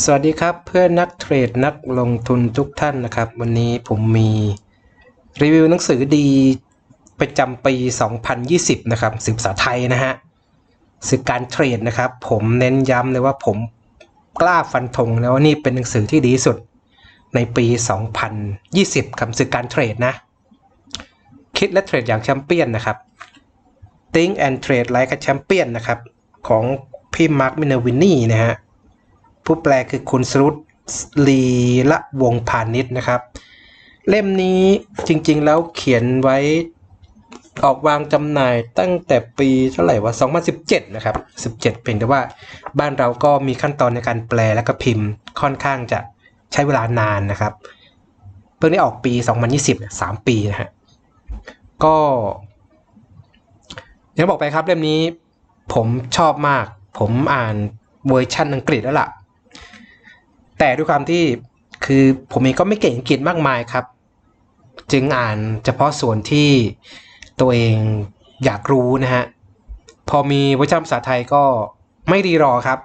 สวัสดีครับเพื่อนนักเทรดนักลงทุนทุกท่านนะครับ วันนี้ผมมีรีวิวหนังสือดีประจำปี 2020 นะครับสื่อภาษาไทยนะฮะสื่อการเทรดนะครับ ผมเน้นย้ำเลยว่าผมกล้าฟันธงนะว่านี่เป็นหนังสือที่ดีสุดในปี 2020ครับสื่อการเทรดนะ คิดและเทรดอย่างแชมเปี้ยนนะครับ Think and Trade Like a Champion นะครับ ของพี่มาร์คมินาวินนี่นะฮะ ผู้แปลคือคุณสรุตลีละวงพาณิชย์นะครับ เล่มนี้จริงๆแล้วเขียนไว้ออกวางจำหน่ายตั้งแต่ปีเท่าไหร่วะ2017 นะครับ 17เพียงแต่ว่าบ้านเราก็มีขั้นตอนในการแปลและก็พิมพ์ค่อนข้างจะใช้เวลานานนะครับ เพิ่งได้ออกปี 2020 3 ปีนะฮะ ก็อย่างบอกไปครับเล่มนี้ผมชอบมาก ผมอ่านเวอร์ชันอังกฤษแล้วล่ะ แต่ด้วยความที่คือผมเองก็ไม่เก่งอังกฤษมากมายครับ จึงอ่านเฉพาะส่วนที่ตัวเองอยากรู้นะฮะ พอมีวอร์ชันภาษาไทยก็ไม่รีรอครับ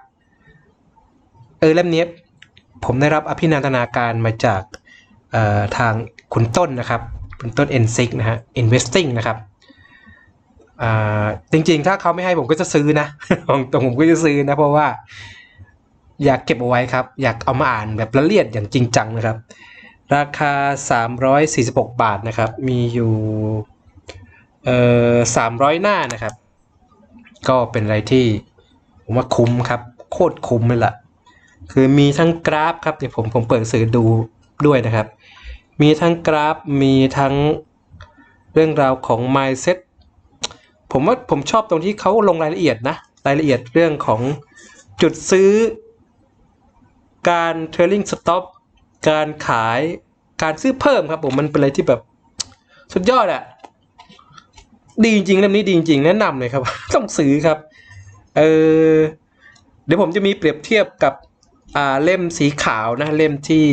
เออเล่มนี้ผมได้รับอภินันทนาการมาจากทางคุณต้นนะครับ คุณต้น n อ i นะฮะ investing นะครับจริงๆ ถ้าเขาไม่ให้ผมก็จะซื้อนะตรงผมก็จะซื้อนะ เพราะว่า อยากเก็บเอาไว้ครับ อยากเอามาอ่านแบบละเอียดอย่างจริงจังนะครับ ราคา 346 บาทนะครับ มีอยู่เอ่อ300 หน้านะครับ ก็เป็นอะไรที่ผมว่าคุ้มครับ โคตรคุ้มเลยล่ะ คือมีทั้งกราฟครับเดี๋ยวผมผมเปิดสื่อดูด้วยนะครับ มีทั้งกราฟมีทั้งเรื่องราวของ mindset ผมว่าผมชอบตรงที่เขาลงรายละเอียดนะ รายละเอียดเรื่องของจุดซื้อ การเทรลลิงสต็อปการขายการซื้อเพิ่มครับผมมันเป็นอะไรที่แบบสุดยอดอะดีจริงๆเล่มนี้ดีจริงๆแนะนำเลยครับ ต้องซื้อครับเออเดี๋ยวผมจะมีเปรียบเทียบกับอ่าเล่มสีขาวนะเล่มที่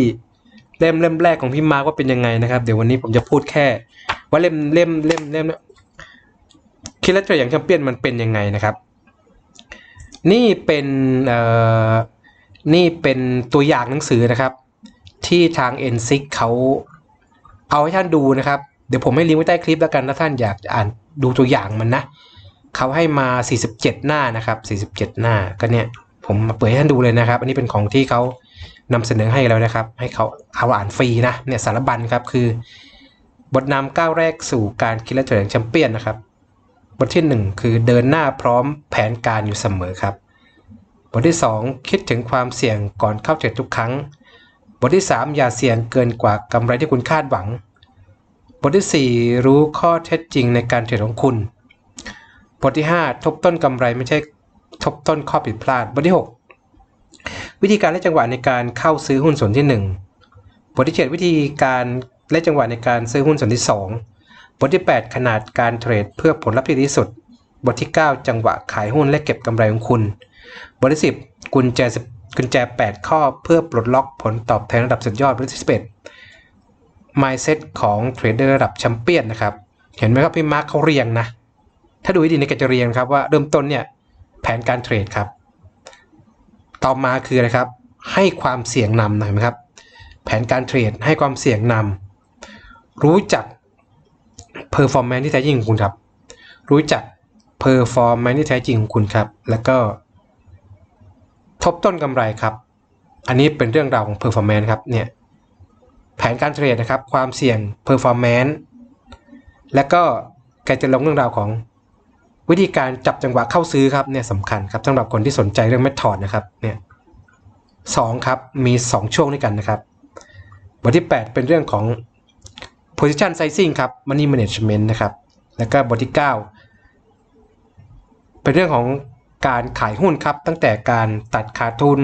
เล่มเล่มแรกของพี่มาร์คว่าเป็นยังไงนะครับ เดี๋ยววันนี้ผมจะพูดแค่ ว่าเล่มเล่มเล่มเล่มคิดและเทรดอย่างแชมเปี้ยนมันเป็นยังไงนะครับ นี่เป็นเอ่อ นี่เป็นตัวอย่างหนังสือนะครับ ที่ทาง n อ i เขาเอาให้ท่านดูนะครับ เดี๋ยวผมให้ลิงก์ไว้ใต้คลิปแล้วกันถ้าท่านอยากอ่านดูตัวอย่างมันนะเขาให้มา 47 หน้านะครับ 47 หน้าก็เนี่ยผมมาเปิดให้ท่านดูเลยนะครับ อันนี้เป็นของที่เขานำเสนอให้แล้วนะครับ ให้เขาเขาอ่านฟรีนะเนี่ยสารบัญครับคือบทนำก้าวแรกสู่การคิดและเทรดแชมเปี้ยนนะครับ บทที่ 1 คือเดินหน้าพร้อมแผนการอยู่เสมอครับ บทที่ 2 คิดถึงความเสี่ยงก่อนเข้าเทรดทุกครั้ง บทที่ 3 อย่าเสี่ยงเกินกว่ากำไรที่คุณคาดหวัง บทที่ 4 รู้ข้อเท็จจริงในการเทรดของคุณ บทที่ 5 ทบต้นกำไรไม่ใช่ทบต้นข้อผิดพลาด บทที่ 6 วิธีการและจังหวะในการเข้าซื้อหุ้นส่วนที่ 1 บทที่ 7 วิธีการและจังหวะในการซื้อหุ้นส่วนที่ 2 บทที่ 8 ขนาดการเทรดเพื่อผลลัพธ์ที่ดีที่สุด บทที่ 9 จังหวะขายหุ้นและเก็บกำไรของคุณ บทที่สิบกุญแจกุญแจ 8 ข้อเพื่อปลดล็อกผลตอบแทนระดับสุดยอดบทที่ 11 mindset ของเทรดเดอร์ระดับแชมเปี้ยนนะครับ เห็นไหมครับพี่มาร์คเขาเรียงนะ ถ้าดูให้ดีในกจะเรียงครับว่าเริ่มต้นเนี่ยแผนการเทรดครับ ต่อมาคืออะไรครับ ให้ความเสี่ยงนำหน่อยไหมครับ แผนการเทรดให้ความเสี่ยงนำรู้จัก performance ที่แท้จริงของคุณครับ รู้จัก performance ที่แท้จริงของคุณครับ แล้วก็ ทบต้นกำไรครับ อันนี้เป็นเรื่องราวของ performance ครับเนี่ยแผนการเทรดนะครับ ความเสี่ยง performance และก็แกจะลงเรื่องราวของวิธีการจับจังหวะเข้าซื้อครับเนี่ยสำคัญครับสำหรับคนที่สนใจเรื่อง method นะครับเนี่ยสองครับมี 2 ช่วงด้วยกันนะครับ บทที่ 8 เป็นเรื่องของ position sizing ครับ money management นะครับ แล้วก็บทที่ 9 เป็นเรื่องของ การขายหุ้นครับ ตั้งแต่การตัดขาดทุน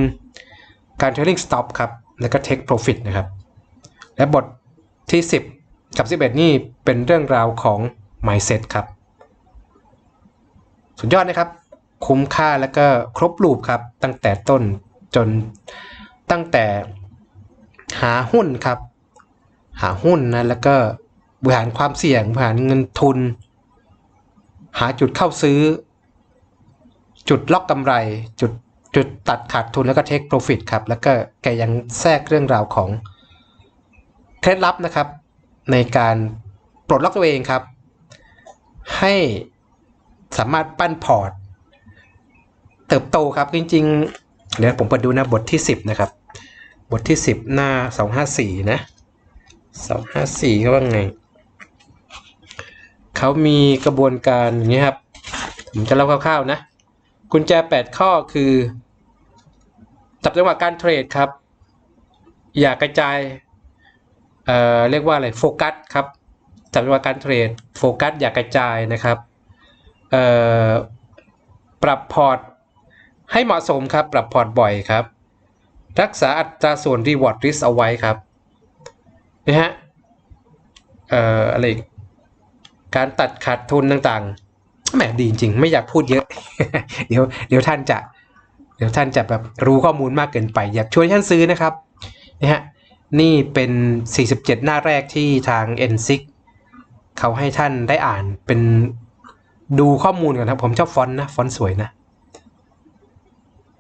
การ trailing stop ครับ แล้วก็ take profit นะครับ และบทที่ 10 กับ 11 นี่เป็นเรื่องราวของ mindset ครับ สุดยอดนะครับ คุ้มค่าแล้วก็ครบรูปครับ ตั้งแต่ต้นจนตั้งแต่หาหุ้นครับ หาหุ้นนะแล้วก็บริหารความเสี่ยงบริหารเงินทุน หาจุดเข้าซื้อ จุดล็อกกำไร จุดจุดตัดขาดทุนแล้วก็ take profit ครับ แล้วก็แกยังแทรกเรื่องราวของเคล็ดลับนะครับ ในการปลดล็อกตัวเองครับ ให้สามารถปั้นพอร์ต เติบโตครับจริงๆ เดี๋ยวผมเปิดดูนะบทที่ 10 นะครับ บทที่ 10 หน้า 254 นะ 254เขาว่าไง เขามีกระบวนการอย่างนี้ครับ ผมจะเล่าคร่าวๆนะ กุญแจ 8 ข้อคือจับจังหวะการเทรดครับ อย่ากระจายเอ่อเรียกว่าอะไรโฟกัสครับจับจังหวะการเทรดโฟกัสอย่ากระจายนะครับเอ่อปรับพอร์ตให้เหมาะสมครับ ปรับพอร์ตบ่อยครับ รักษาอัตราส่วน reward risk เอาไว้ครับนะฮะเอ่ออะไรกการตัดขาดทุนต่างๆ แหมดีจริง ไม่อยากพูดเยอะ เดี๋ยวเดี๋ยวท่านจะ เดี๋ยวท่านจะแบบรู้ข้อมูลมากเกินไป อยากชวนท่านซื้อนะครับนะฮะนี่เป็น 47 หน้าแรกที่ทาง n อ i เขาให้ท่านได้อ่านเป็นดูข้อมูลกันครับ ผมชอบฟอนต์นะ ฟอนต์สวยนะ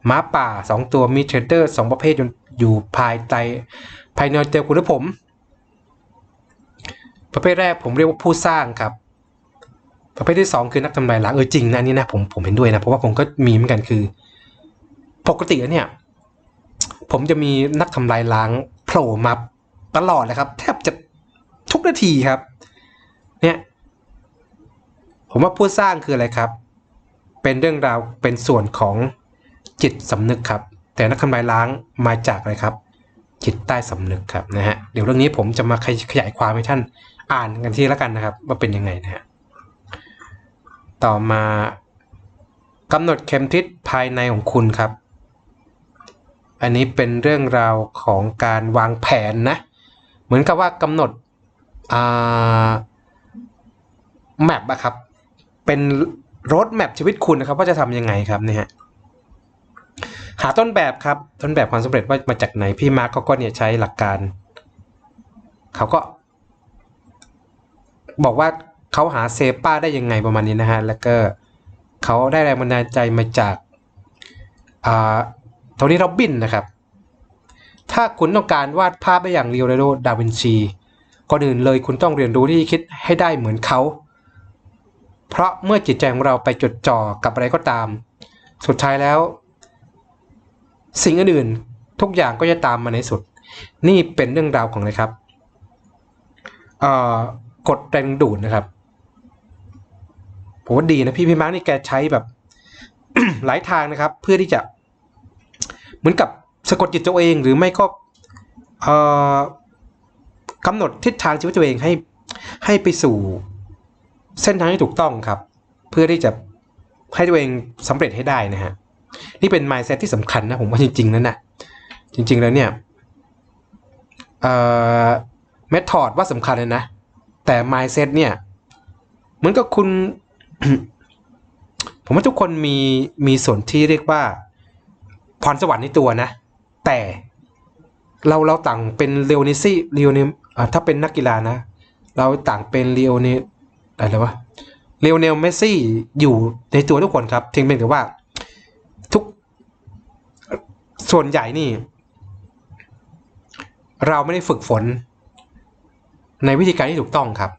ม้าป่า 2 ตัวมีเทรดเดอร์ 2 ประเภทอยู่ภายใต้ภายในเจอคุณผม ประเภทแรกผมเรียกว่าผู้สร้างครับ ประเภทที่ 2 คือนักทำลายล้างเออจริงนะนี่นะผมผมเห็นด้วยนะเพราะว่าผมก็มีเหมือนกันคือ ปกติแล้วเนี่ย ผมจะมีนักทำลายล้างโผล่มาตลอดเลยครับ แทบจะทุกนาทีครับ เนี่ย ผมว่าผู้สร้างคืออะไรครับ เป็นเรื่องราวเป็นส่วนของจิตสำนึกครับ แต่นักทำลายล้างมาจากอะไรครับ จิตใต้สำนึกครับนะฮะเดี๋ยวเรื่องนี้ผมจะมาขยายความให้ท่านอ่านกันทีละกันนะครับ ว่าเป็นยังไงนะฮะ ต่อมากำหนดเข็มทิศภายในของคุณครับ อันนี้เป็นเรื่องราวของการวางแผนนะ เหมือนกับว่ากำหนดแมปอะครับ เป็นรถแมปชีวิตคุณนะครับ ว่าจะทำยังไงครับเนี่ยฮะหาต้นแบบครับ ต้นแบบความสำเร็จว่ามาจากไหนพี่มาร์กเขาก็เนี่ยใช้หลักการ เขาก็ บอกว่า เขาหาเซป้าได้ยังไงประมาณนี้นะฮะ แล้วก็เขาได้แรงบันดาลใจมาจากอ่าโทนี่โรบบินนะครับ ถ้าคุณต้องการวาดภาพได้อย่างเรียวโดดาวินชีก่อนอื่นเลยคุณต้องเรียนรู้ที่คิดให้ได้เหมือนเขา เพราะเมื่อจิตใจของเราไปจดจ่อกับอะไรก็ตาม สุดท้ายแล้ว สิ่งอื่นๆทุกอย่างก็จะตามมาในสุด นี่เป็นเรื่องราวของอะไรครับกดแรงดูดนะครับ ผมว่าดีนะพี่พี่มาร์กนี่แกใช้แบบหลายทางนะครับ เพื่อที่จะ เหมือนกับสะกดจิตตัวเอง หรือไม่ก็กำหนดทิศทางชีวิตตัวเองให้ให้ไปสู่เส้นทางที่ถูกต้องครับ เพื่อที่จะให้ตัวเองสำเร็จให้ได้นะฮะนี่เป็น mindset ที่สำคัญนะผมว่าจริงๆนั่นนะจริง ๆ แล้วเนี่ยเอ่อเมธอดว่าสำคัญเลยนะ แต่ mindset เนี่ย เหมือนกับคุณ ผมว่าทุกคนมีมีส่วนที่เรียกว่าพรสวรรค์ในตัวนะ แต่เราเราต่างเป็นเลโอนิซี่เลโอนิถ้าเป็นนักกีฬานะ เราต่างเป็นเลโอนิอะไรวะเลโอเนลเมสซี่อยู่ในตัวทุกคนครับเพียงแต่ว่าทุกส่วนใหญ่นี่ เราไม่ได้ฝึกฝนในวิธีการที่ถูกต้องครับ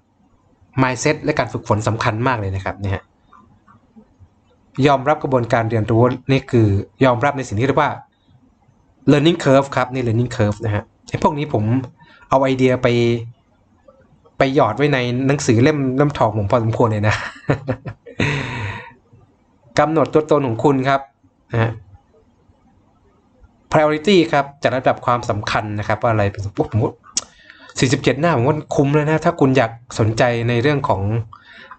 mindset และการฝึกฝนสำคัญมากเลยนะครับเนี่ยยอมรับกระบวนการเรียนรู้นี่คือยอมรับในสิ่งที่เรียกว่า learning curve ครับนี่ learning curve นะฮะไอ้พวกนี้ผมเอาไอเดียไปไปหยอดไว้ในหนังสือเล่มเล่มทองผมพอสมควรเลยนะกำหนดตัวตนของคุณครับนะ priority ครับจัดระดับความสำคัญนะครับว่าอะไรเป็นพวกผม 47 หน้าผมว่าคุ้มเลยนะ ถ้าคุณอยากสนใจในเรื่องของ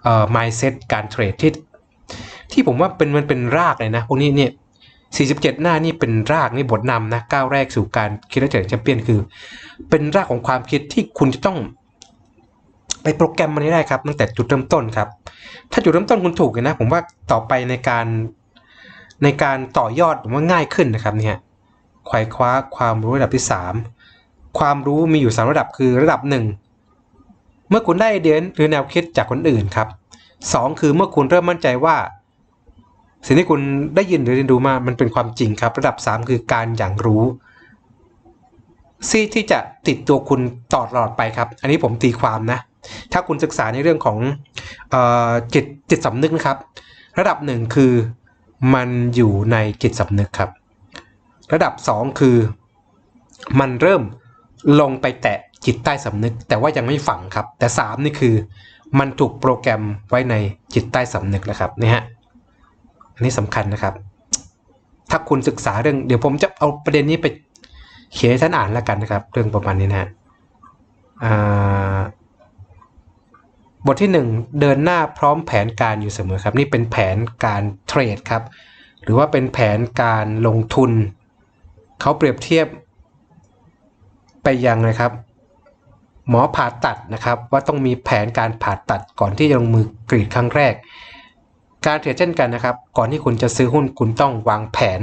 เอ่อ mindset การเทรดที่ที่ผมว่าเป็นมันเป็นรากเลยนะ พวกนี้เนี่ย 47 หน้านี่เป็นรากนี่บทนำนะก้าวแรกสู่การคิดและเทรดแชมเปี้ยนคือ เป็นรากของความคิดที่คุณจะต้อง ไปโปรแกรมมันให้ได้ครับตั้งแต่จุดเริ่มต้นครับ ถ้าจุดเริ่มต้นคุณถูกนะ ผมว่าต่อไปในการในการต่อยอดผมว่าง่ายขึ้นนะครับเนี่ยไขว่คว้าความรู้ระดับที่ 3 ความรู้มีอยู่ 3 ระดับคือระดับ 1 เมื่อคุณได้ไอเดียหรือแนวคิดจากคนอื่นครับ 2 คือเมื่อคุณเริ่มมั่นใจว่า สิ่งที่คุณได้ยินหรือเรียนรู้มามันเป็นความจริงครับ ระดับ 3 คือการอย่างรู้ซีที่จะติดตัวคุณตลอดไปครับ อันนี้ผมตีความนะ ถ้าคุณศึกษาในเรื่องของออจิตจิตสำนึกนะครับ ระดับหนึ่งคือมันอยู่ในจิตสำนึกครับ ระดับ2คือ มันเริ่ม ลงไปแตะจิตใต้สำนึก แต่ว่ายังไม่ฝังครับ แต่ 3 นี่คือ มันถูกโปรแกรมไว้ในจิตใต้สำนึกแล้วครับนี่ฮะอันนี้สำคัญนะครับ ถ้าคุณศึกษาเรื่องเดี๋ยวผมจะเอาประเด็นนี้ไปเขียนให้ท่านอ่านแล้วกันนะครับ เรื่องประมาณนี้นะฮะบทที่ 1 เดินหน้าพร้อมแผนการอยู่เสมอครับ นี่เป็นแผนการเทรดครับ หรือว่าเป็นแผนการลงทุน เขาเปรียบเทียบ ไปยังนะครับ หมอผ่าตัดนะครับ ว่าต้องมีแผนการผ่าตัดก่อนที่จะลงมือกรีดครั้งแรก การเทรดเช่นกันนะครับ ก่อนที่คุณจะซื้อหุ้นคุณต้องวางแผน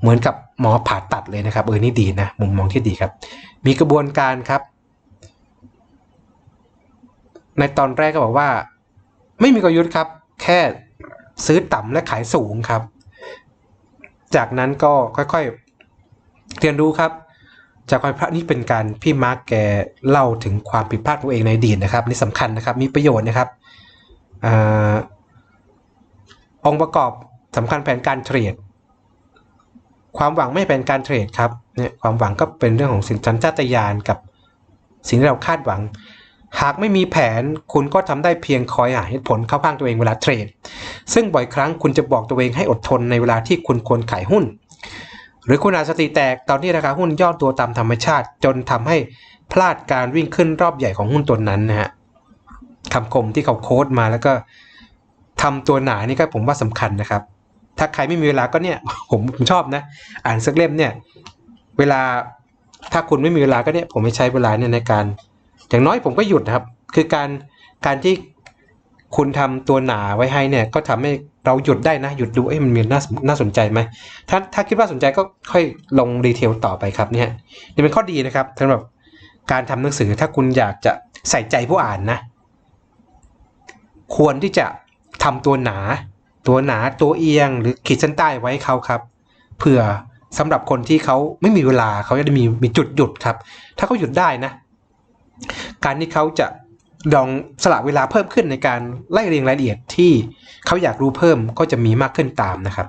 เหมือนกับหมอผ่าตัดเลยนะครับเออนี่ดีนะมุมมองที่ดีครับ มีกระบวนการครับ ในตอนแรกก็บอกว่า ไม่มีกลยุทธ์ครับ แค่ซื้อต่ำและขายสูงครับ จากนั้นก็ค่อยๆ เรียนรู้ครับ จากความพลาดนี่เป็นการพี่มาร์กแกเล่าถึงความผิดพลาดตัวเองในอดีตนะครับนี่สำคัญนะครับมีประโยชน์นะครับอองค์ประกอบสำคัญแผนการเทรด ความหวังไม่เป็นการเทรดครับเนี่ยความหวังก็เป็นเรื่องของสินสัญชาตญาณกับสิ่งที่เราคาดหวัง หากไม่มีแผนคุณก็ทำได้เพียงคอยหาเหตุผลเข้าข้างตัวเองเวลาเทรด ซึ่งบ่อยครั้งคุณจะบอกตัวเองให้อดทนในเวลาที่คุณควรขายหุ้น หรือคุณอาจสติแตกตอนที่ราคาหุ้นย่อตัวตามธรรมชาติ จนทำให้พลาดการวิ่งขึ้นรอบใหญ่ของหุ้นตัวนั้นนะฮะคำคมที่เขาโค้ดมาแล้วก็ทำตัวหนานี่ก็ผมว่าสำคัญนะครับ ถ้าใครไม่มีเวลาก็เนี่ยผมผมชอบนะ อ่านสักเล่มเนี่ย เวลาถ้าคุณไม่มีเวลาก็เนี่ยผมไม่ใช้เวลาเนี่ยในการ อย่างน้อยผมก็หยุดนะครับ คือการการที่คุณทำตัวหนาไว้ให้เนี่ย ก็ทำให้ เราหยุดได้นะ หยุดดูเอ้ยมันมีน่าน่าสนใจไหมถ้าถ้าคิดว่าสนใจก็ค่อยลงดีเทลต่อไปครับเนี่ยนี่เป็นข้อดีนะครับสำหรับการทำหนังสือถ้าคุณอยากจะใส่ใจผู้อ่านนะ ควรที่จะทำตัวหนา ตัวหนาตัวเอียง หรือขีดเส้นใต้ไว้ให้เขาครับเผื่อสำหรับคนที่เขาไม่มีเวลาเขาจะได้มีมีจุดหยุดครับ ถ้าเขาหยุดได้นะ การที่เขาจะ ลองสละเวลาเพิ่มขึ้นในการไล่เรียงรายละเอียดที่เขาอยากรู้เพิ่มก็จะมีมากขึ้นตามนะครับ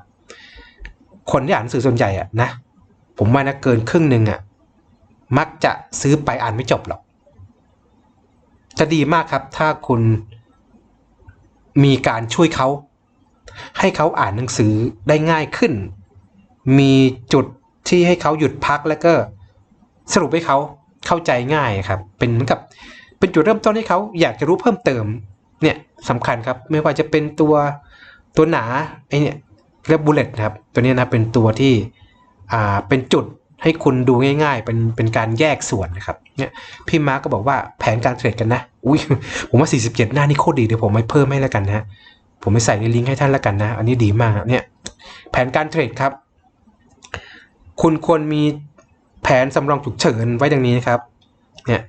คนที่อ่านหนังสือส่วนใหญ่อะนะ ผมว่านะเกินครึ่งหนึ่งอะมักจะซื้อไปอ่านไม่จบหรอก จะดีมากครับถ้าคุณมีการช่วยเขาให้เขาอ่านหนังสือได้ง่ายขึ้น มีจุดที่ให้เขาหยุดพักแล้วก็สรุปให้เขาเข้าใจง่ายครับ เป็นเหมือนกับ เป็นจุดเริ่มต้นให้เขาอยากจะรู้เพิ่มเติมเนี่ยสำคัญครับไม่ว่าจะเป็นตัวตัวหนาไอเนี่ยเรียกบุลเลตครับตัวนี้นะเป็นตัวที่อ่าเป็นจุดให้คุณดูง่ายๆ เป็นเป็นการแยกส่วนนะครับเนี่ยพี่มาร์กก็บอกว่าแผนการเทรดกันนะอุ้ยผมว่า 47 หน้านี่โคตรดีเดี๋ยวผมไม่เพิ่มให้แล้วกันนะผมไม่ใส่ในลิงก์ให้ท่านแล้วกันนะ อันนี้ดีมากเนี่ยแผนการเทรดครับ คุณควรมีแผนสำรองฉุกเฉินไว้ดังนี้นะครับเนี่ย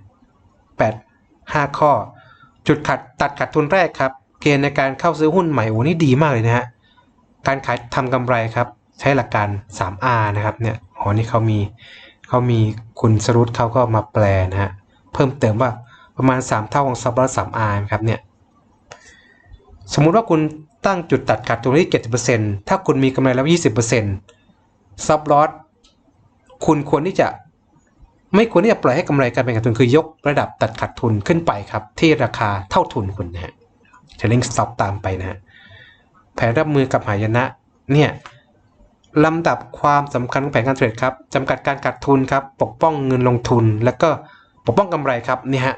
แปด ห้าข้อ จุดขัดตัดขัดทุนแรกครับ เกณฑ์ในการเข้าซื้อหุ้นใหม่โอ้นี่ดีมากเลยนะฮะ การขายทำกำไรครับ ใช้หลักการ 3R นะครับเนี่ยอ๋อนี่เขามีเขามีคุณสรุปเขาก็มาแปลนะฮะ เพิ่มเติมว่าประมาณ 3 เท่าของซับลอส 3R ครับเนี่ย สมมุติว่าคุณตั้งจุดตัดขาดทุนที่ 70%ถ้าคุณมีกำไรแล้ว 20%ซับลอสคุณควรที่จะ ไม่ควรที่จะปล่อยให้กำไรการเป็นขาดทุนคือยกระดับตัดขาดทุนขึ้นไปครับ ที่ราคาเท่าทุนคุณนะฮะจะลิงสต็อปตามไปนะฮะแผนรับมือกับหายนะเนี่ยลำดับความสำคัญของแผนการเทรดครับจำกัดการขาดทุนครับ ปกป้องเงินลงทุน แล้วก็ปกป้องกำไรครับนี่ฮะ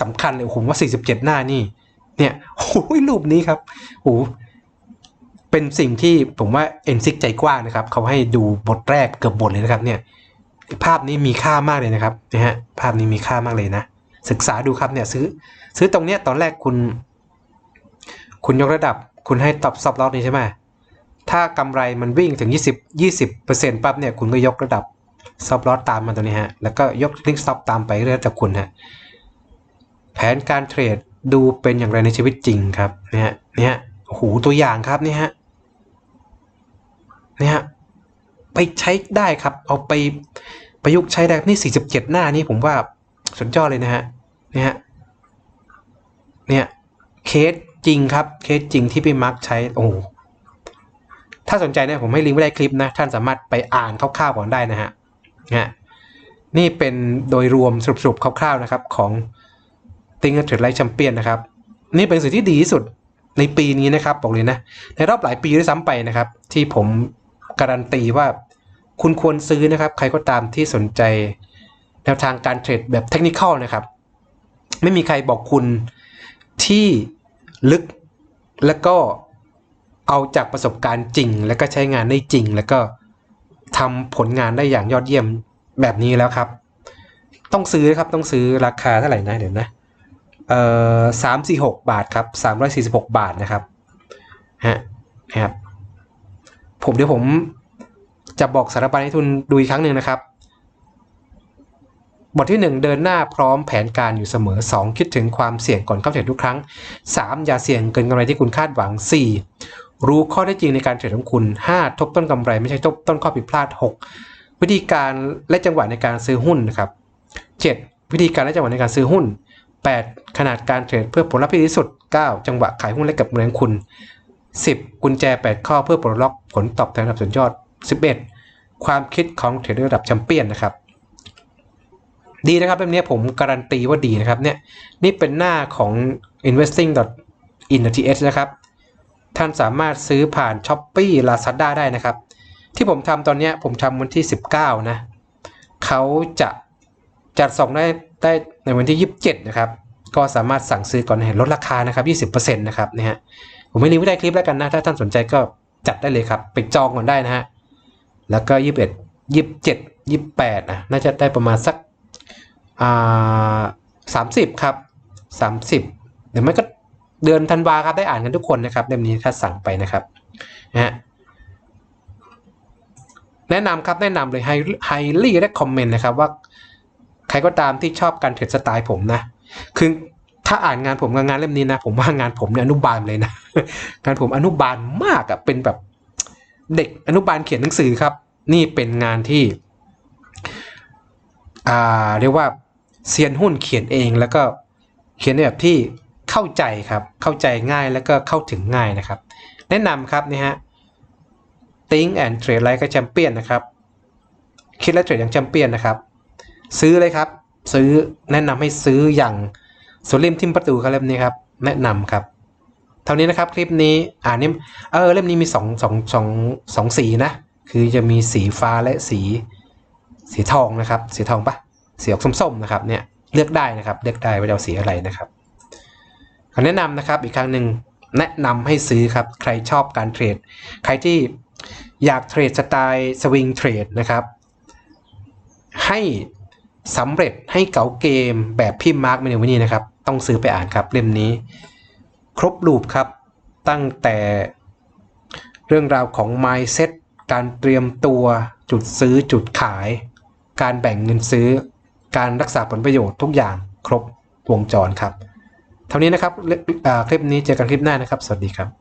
สำคัญเลยผมว่า 47 หน้านี่ เนี่ยโอ้ยรูปนี้ครับโอ้เป็นสิ่งที่ผมว่าเอ็นซิกใจกว้างนะครับเขาให้ดูบทแรกเกือบบทเลยนะครับเนี่ย ภาพนี้มีค่ามากเลยนะครับนะฮะภาพนี้มีค่ามากเลยนะ ศึกษาดูครับเนี่ยซื้อ ซื้อตรงเนี้ยตอนแรกคุณ คุณยกระดับคุณให้ตอบซับล็อสนี่ใช่ไหมถ้ากำไรมันวิ่งถึง 20 20เปอร์เซ็นต์ปั๊บเนี่ยคุณก็ยกระดับซับล็อสตามมาตัวนี้ฮะแล้วก็ยกลิงก์ซับตามไปเรื่อยๆจากคุณฮะแผนการเทรดดูเป็นอย่างไรในชีวิตจริงครับเนี่ยเนี่ยโอ้โหตัวอย่างครับเนี่ยฮะเนี่ยฮะไปใช้ได้ครับ เอาไป ประยุกต์ใช้ได้นี่ 47 หน้านี่ผมว่าสุดยอดเลยนะฮะเนี่ยฮะเนี่ยเคสจริงครับเคสจริงที่พี่มาร์คใช้โอ้โหถ้าสนใจเนี่ยผมให้ลิงก์ไว้ใต้คลิปนะ ท่านสามารถไปอ่านคร่าวๆก่อนได้นะฮะนะฮะนี่เป็นโดยรวมสรุปๆคร่าวๆนะครับของติงเกอร์เทรดไลท์แชมเปี้ยนนะครับ นี่เป็นสิ่งที่ดีที่สุดในปีนี้นะครับบอกเลยนะ ในรอบหลายปีด้วยซ้ำไปนะครับ ที่ผมการันตีว่า คุณควรซื้อนะครับ ใครก็ตามที่สนใจแนวทางการเทรดแบบเทคนิคอลนะครับ ไม่มีใครบอกคุณที่ลึกแล้วก็เอาจากประสบการณ์จริง แล้วก็ใช้งานได้จริง แล้วก็ทำผลงานได้อย่างยอดเยี่ยมแบบนี้แล้วครับ ต้องซื้อครับต้องซื้อราคาเท่าไหร่นะเดี๋ยวนะเอ่อสามสี่หกบาทครับสามร้อยสี่สิบหกบาทนะครับฮะนะครับผมเดี๋ยวผม จะบอกสถาบันให้ทุนดูอีกครั้งหนึ่งนะครับ บทที่ 1 เดินหน้าพร้อมแผนการอยู่เสมอ 2 คิดถึงความเสี่ยงก่อนเข้าเทรดทุกครั้ง 3 อย่าเสี่ยงเกินกำไรที่คุณคาดหวัง 4 รู้ข้อได้จริงในการเทรดของคุณ 5 ทบต้นกำไรไม่ใช่ทบต้นข้อผิดพลาด 6 วิธีการและจังหวะในการซื้อหุ้นนะครับ 7 วิธีการและจังหวะในการซื้อหุ้น 8 ขนาดการเทรดเพื่อผลลัพธ์ที่ดีที่สุด 9 จังหวะขายหุ้นและเก็บเงินของคุณ 10 กุญแจ 8 ข้อเพื่อปลดล็อกผลตอบแทนระดับสุดยอด 11 ความคิดของเทรดเดอร์ระดับแชมเปี้ยนนะครับ ดีนะครับเล่มนี้ผมการันตีว่าดีนะครับเนี่ยนี่เป็นหน้าของ investing.in.th นะครับ ท่านสามารถซื้อผ่าน s h อ p e e Lazada ได้นะครับ ที่ผมทำตอนนี้ผมทำวันที่ 19 นะเขาจะจัดส่งได้ได้ในวันที่ 27 นะครับ ก็สามารถสั่งซื้อก่อนเห็นลดราคานะครับ 20%นะครับนะฮะผมไม่ลิงก์ไว้ใต้คลิปแล้วกันนะ ถ้าท่านสนใจก็จัดได้เลยครับ ไปจองก่อนได้นะฮะ แล้วก็21 27 28นะน่าจะได้ประมาณสักอ่าสามสิบครับสามสิบเดี๋ยวไม่ก็เดือนธันวาครับได้อ่านกันทุกคนนะครับเล่มนี้ถ้าสั่งไปนะครับนะฮะแนะนำครับแนะนำเลย highly recommend นะครับว่าใครก็ตามที่ชอบการเทรดสไตล์ผมนะ คือถ้าอ่านงานผมกับงานเล่มนี้นะ ผมว่างานผมเนี่ยอนุบาลเลยนะ งานผมอนุบาลมากอะเป็นแบบ เด็กอนุบาลเขียนหนังสือครับ นี่เป็นงานที่อ่าเรียกว่าเซียนหุ้นเขียนเองแล้วก็เขียนในแบบที่เข้าใจครับ เข้าใจง่ายแล้วก็เข้าถึงง่ายนะครับ แนะนำครับนี่ฮะ Think and Trade Like a Champion นะครับ คิดและเทรดอย่างแชมเปี้ยนนะครับ ซื้อเลยครับ ซื้อแนะนำให้ซื้ออย่างสุริมทิมประตูครับเล่มนี้ครับ แนะนำครับ เท่านี้นะครับคลิปนี้อ่านนี่เออเล่มนี้มีสองสองสองสองสีนะ คือจะมีสีฟ้าและสีสีทองนะครับ สีทองปะสีออกส้มๆนะครับเนี่ยเลือกได้นะครับเลือกได้ว่าจะเอาสีอะไรนะครับขอแนะนำนะครับอีกครั้งหนึ่งแนะนำให้ซื้อครับใครชอบการเทรด ใครที่อยากเทรดสไตล์สวิงเทรดนะครับให้สำเร็จให้เก๋าเกมแบบพี่มาร์คเมนูวินี่นะครับ ต้องซื้อไปอ่านครับเล่มนี้ ครบรูปครับ ตั้งแต่เรื่องราวของ mindset การเตรียมตัวจุดซื้อจุดขาย การแบ่งเงินซื้อ การรักษาผลประโยชน์ทุกอย่างครบวงจรครับ เท่านี้นะครับคลิปนี้เจอกันคลิปหน้านะครับ สวัสดีครับ